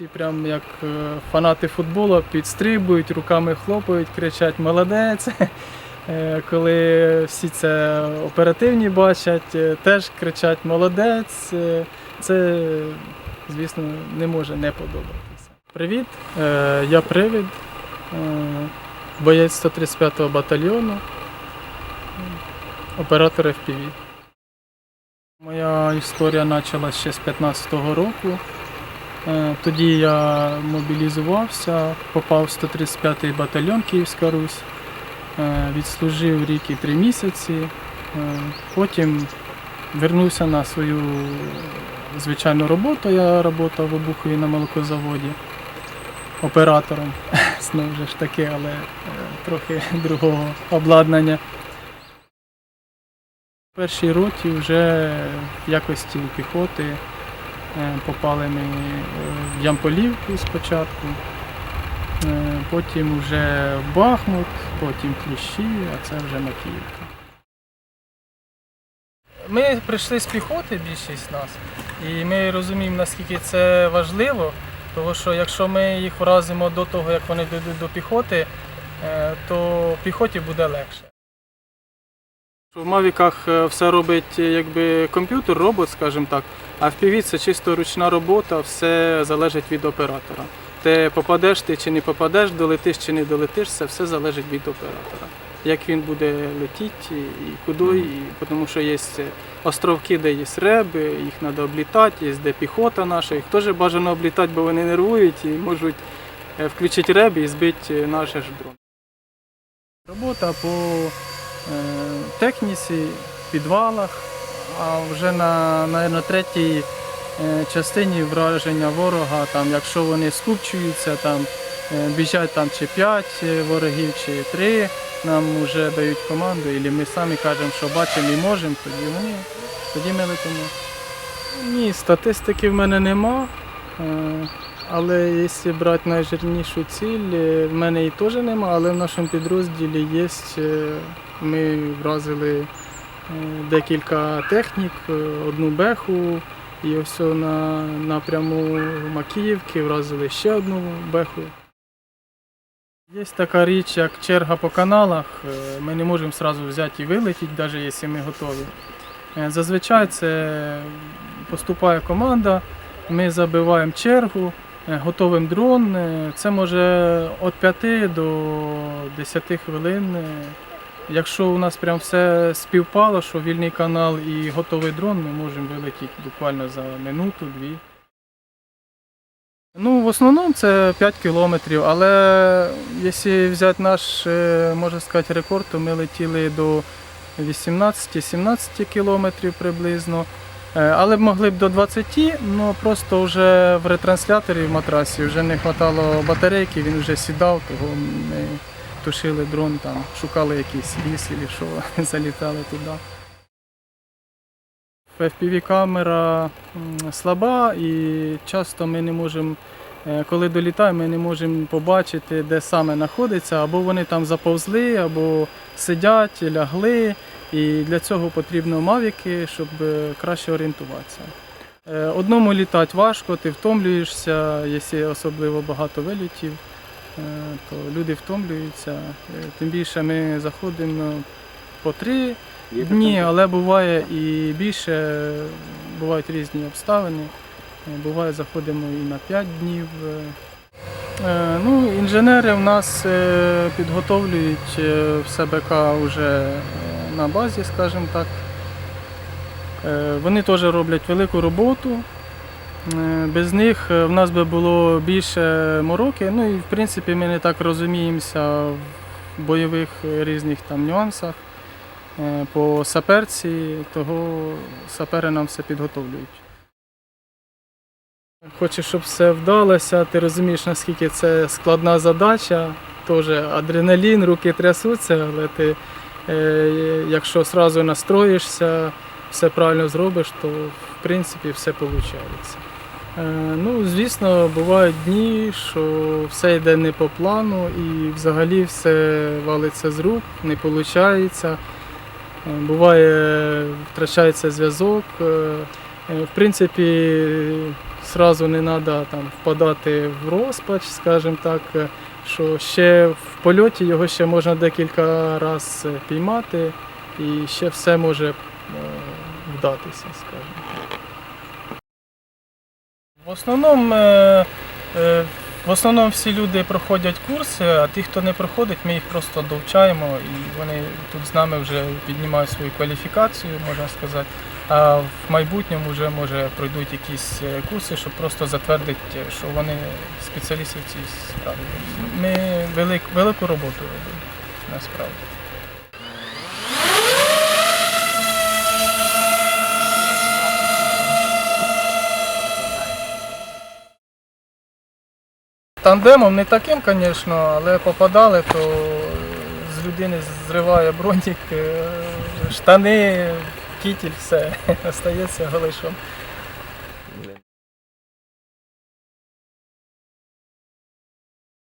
Всі прям як е, фанати футболу підстрибують, руками хлопають, кричать молодець. Е, Коли всі це оперативні бачать, е, теж кричать молодець. Це, звісно, не може не подобатися. Привіт, я Привід, боєць 135-го батальйону, оператор FPV. Моя історія почалася ще з 15-го року. Е, Тоді я мобілізувався, попав в 135-й батальйон Київська Русь, Е, відслужив рік і три місяці. Е, Потім вернувся на свою звичайну роботу. Я працював в обухові на молокозаводі оператором. Знову ж таки, але трохи другого обладнання. В першій роті вже в якості піхоти попали ми е, в Ямполівку спочатку, е, потім вже в Бахмут, потім Кліщі, а це вже Макіївка. Ми прийшли з піхоти, більшість нас, і ми розуміємо, наскільки це важливо, тому що якщо ми їх вразимо до того, як вони дійдуть до піхоти, е, то піхоті буде легше. В Мавіках е, все робить е, якби комп'ютер, робот, скажімо так, а в PV це чисто ручна робота, все залежить від оператора. Ти попадеш ти чи не попадеш, долетиш чи не долетиш, це все залежить від оператора. Як він буде летіти і куди, і, тому що є островки, де є реби, їх треба облітати, є де піхота наша, їх теж бажано облітати, бо вони нервують і можуть е, включити реб і збити наш ж дрон. Робота по е, техніці, підвалах, а вже на, на, третій е, частині враження ворога, там, якщо вони скупчуються, там, е, біжать там, чи 5 ворогів, чи 3, нам вже дають команду, і ми самі кажемо, що бачимо і можемо, тоді вони, тоді ми летимо. Ні, статистики в мене нема. Але якщо брати найжирнішу ціль, е, в мене і теж нема, але в нашому підрозділі є. е, Ми вразили е, декілька технік, одну беху, і ось на напряму Макіївки вразили ще одну беху. Є така річ, як черга по каналах. Ми не можемо одразу взяти і вилетіти, навіть якщо ми готові. Зазвичай це поступає команда, ми забиваємо чергу, готовим дрон. Е, Це може від 5 до 10 хвилин. Е, Якщо у нас прям все співпало, що вільний канал і готовий дрон, ми можемо вилетіти буквально за минуту-дві. Ну, в основному це 5 кілометрів, але якщо взяти наш, е, можна сказати, рекорд, то ми летіли до 18-17 кілометрів приблизно. Е, Але б могли б до 20, але просто вже в ретрансляторі в матрасі вже не вистачало батарейки, він вже сідав, того ми тушили дрон, там, шукали якийсь ліс або що, залітали туди. FPV камера слаба і часто ми не можемо, е, коли долітаємо, ми не можемо побачити, де саме знаходиться, або вони там заповзли, або сидять, лягли. І для цього потрібно мавіки, щоб е, краще орієнтуватися. Е, Одному літати важко, ти втомлюєшся, якщо особливо багато вилітів, е, то люди втомлюються. Тим більше ми заходимо по три дні, але буває і більше, бувають різні обставини. Буває, заходимо і на 5 днів. Ну, інженери в нас підготовлюють е, все вже на базі, скажімо так. Е, Вони теж роблять велику роботу. Е, Без них е, в нас би було більше мороки. Ну і в принципі ми не так розуміємося в бойових різних там нюансах. По саперці, того сапери нам все підготовлюють. Хочеш, щоб все вдалося, ти розумієш, наскільки це складна задача. Теж адреналін, руки трясуться, але ти, якщо одразу настроїшся, все правильно зробиш, то в принципі все виходить. Е, ну, звісно, бувають дні, що все йде не по плану і взагалі все валиться з рук, не виходить. Буває, втрачається зв'язок. е, Е, В принципі, зразу не треба там впадати в розпач, скажімо так, е, що ще в польоті його ще можна декілька разів піймати, і ще все може е, вдатися, скажімо. В основному, е, е, в основному всі люди проходять курси, а ті, хто не проходить, ми їх просто довчаємо і вони тут з нами вже піднімають свою кваліфікацію, можна сказати. А в майбутньому вже може пройдуть якісь е, курси, щоб просто затвердити, що вони спеціалісти в цій справі. Ми велик, велику роботу робимо насправді. Тандемом не таким, звісно, але попадали, то з людини зриває бронік, е, штани, кітіль, все, остається голишом.